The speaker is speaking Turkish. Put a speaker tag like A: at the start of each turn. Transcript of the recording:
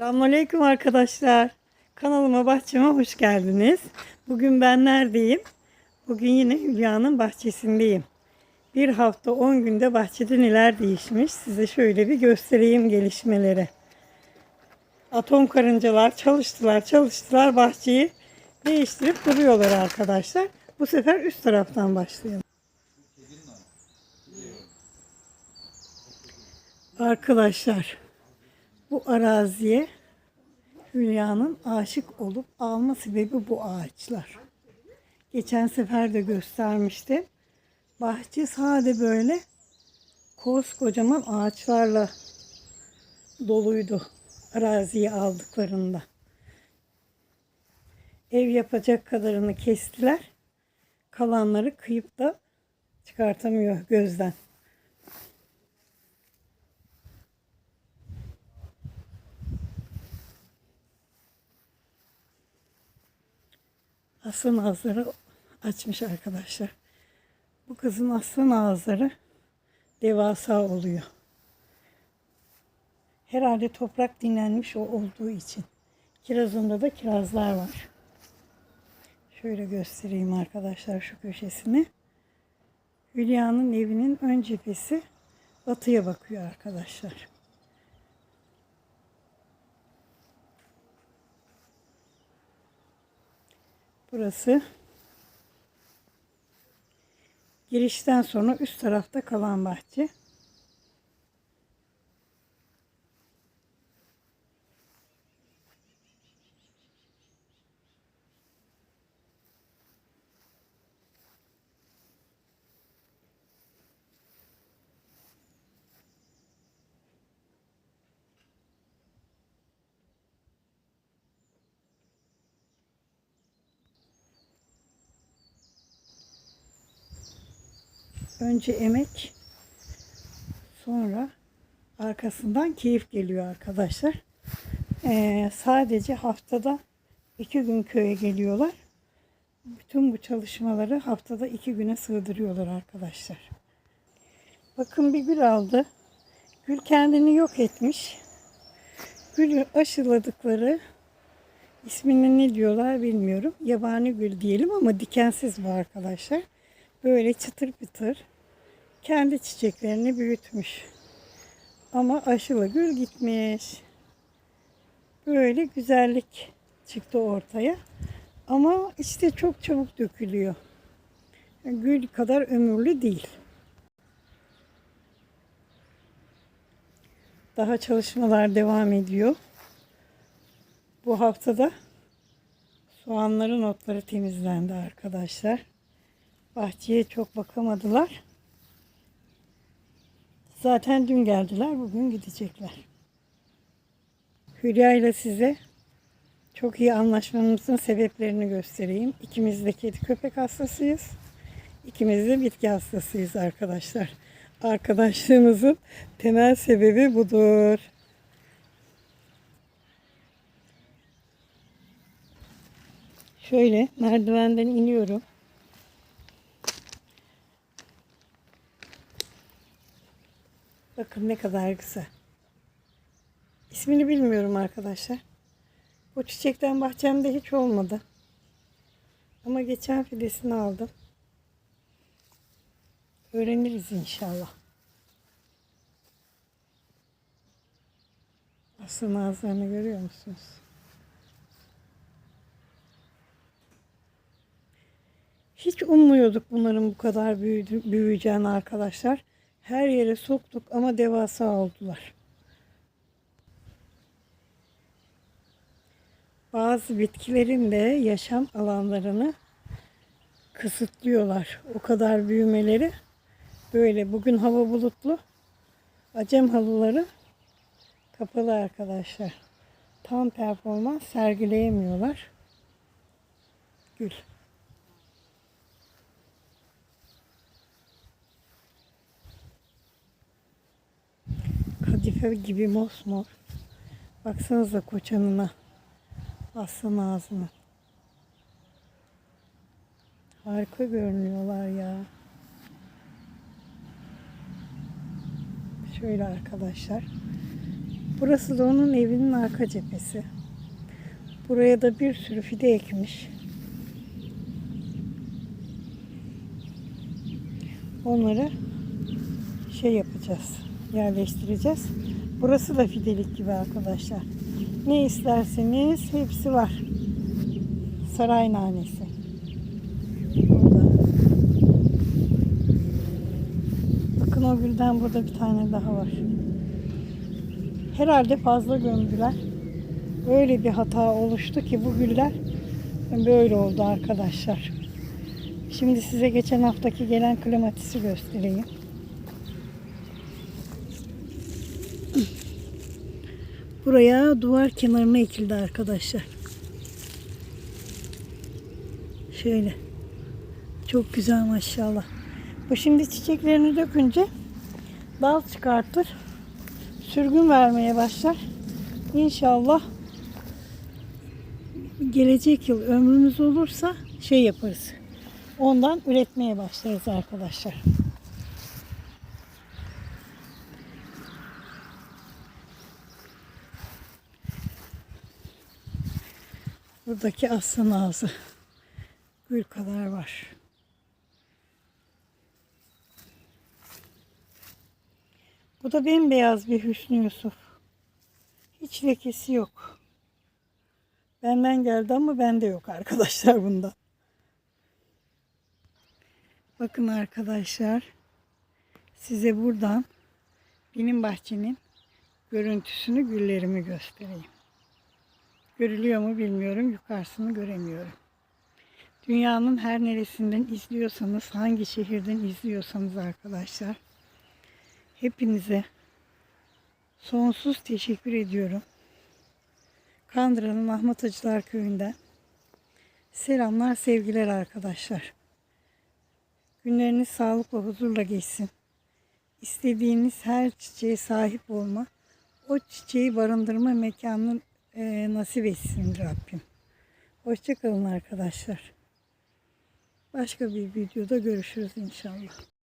A: Selamünaleyküm arkadaşlar. Kanalıma bahçeme hoş geldiniz. Bugün ben neredeyim? Bugün yine Hülya'nın bahçesindeyim. Bir hafta 10 günde bahçede neler değişmiş size şöyle bir göstereyim gelişmeleri. Atom karıncalar çalıştılar çalıştılar bahçeyi değiştirip duruyorlar arkadaşlar. Bu sefer üst taraftan başlayalım. Arkadaşlar bu araziye Hülya'nın aşık olup alma sebebi bu ağaçlar. Geçen sefer de göstermiştim. Bahçe sade böyle koskocaman ağaçlarla doluydu araziyi aldıklarında. Ev yapacak kadarını kestiler. Kalanları kıyıp da çıkartamıyor gözden. Aslan ağızları açmış arkadaşlar. Bu kızın aslan ağızları devasa oluyor. Herhalde toprak dinlenmiş o olduğu için. Kirazında da kirazlar var. Şöyle göstereyim arkadaşlar şu köşesini. Hülya'nın evinin ön cephesi batıya bakıyor arkadaşlar. Burası girişten sonra üst tarafta kalan bahçe. Önce emek, sonra arkasından keyif geliyor arkadaşlar. Ee, sadece haftada iki gün köye geliyorlar. Bütün bu çalışmaları haftada iki güne sığdırıyorlar arkadaşlar. Bakın bir gül aldı. Gül kendini yok etmiş. Gül aşıladıkları ismini ne diyorlar bilmiyorum. Yabani gül diyelim ama dikensiz bu arkadaşlar böyle çıtır pıtır kendi çiçeklerini büyütmüş. Ama aşılı gül gitmiş. Böyle güzellik çıktı ortaya. Ama işte çok çabuk dökülüyor. Gül kadar ömürlü değil. Daha çalışmalar devam ediyor. Bu haftada soğanların otları temizlendi arkadaşlar. Bahçeye çok bakamadılar. Zaten dün geldiler, bugün gidecekler. Hülya ile size çok iyi anlaşmamızın sebeplerini göstereyim. İkimiz de kedi köpek hastasıyız. İkimiz de bitki hastasıyız arkadaşlar. Arkadaşlığımızın temel sebebi budur. Şöyle merdivenden iniyorum. Bakın ne kadar güzel. İsmini bilmiyorum arkadaşlar. Bu çiçekten bahçemde hiç olmadı. Ama geçen fidesini aldım. Öğreniriz inşallah. Aslan ağızlarını görüyor musunuz? Hiç ummuyorduk bunların bu kadar büyüdü, büyüyeceğini arkadaşlar. Her yere soktuk ama devasa oldular. Bazı bitkilerin de yaşam alanlarını kısıtlıyorlar. O kadar büyümeleri böyle. Bugün hava bulutlu. Acem halıları kapalı arkadaşlar. Tam performans sergileyemiyorlar. Gül. Kadife gibi mosmor. Baksanıza koçanına. Aslan ağzına. Harika görünüyorlar ya. Şöyle arkadaşlar. Burası da onun evinin arka cephesi. Buraya da bir sürü fide ekmiş. Onları şey yapacağız, yerleştireceğiz. Burası da fidelik gibi arkadaşlar. Ne isterseniz hepsi var. Saray nanesi. Burada. Bakın o gülden burada bir tane daha var. Herhalde fazla gömdüler. Öyle bir hata oluştu ki bu güller böyle oldu arkadaşlar. Şimdi size geçen haftaki gelen klimatisi göstereyim. Buraya duvar kenarına ekildi arkadaşlar. Şöyle. Çok güzel maşallah. Bu şimdi çiçeklerini dökünce dal çıkartır. Sürgün vermeye başlar. İnşallah gelecek yıl ömrümüz olursa şey yaparız. Ondan üretmeye başlarız arkadaşlar. Buradaki aslan ağzı. Gül kadar var. Bu da bembeyaz bir Hüsnü Yusuf. Hiç lekesi yok. Benden geldi ama bende yok arkadaşlar bunda. Bakın arkadaşlar. Size buradan benim bahçenin görüntüsünü, güllerimi göstereyim. Görülüyor mu bilmiyorum. Yukarısını göremiyorum. Dünyanın her neresinden izliyorsanız, hangi şehirden izliyorsanız arkadaşlar. Hepinize sonsuz teşekkür ediyorum. Kandıra'nın Ahmet Acılar Köyü'nden. Selamlar, sevgiler arkadaşlar. Günleriniz sağlıkla, huzurla geçsin. İstediğiniz her çiçeğe sahip olma, o çiçeği barındırma mekanını e, nasip etsin Rabbim. Hoşçakalın arkadaşlar. Başka bir videoda görüşürüz inşallah.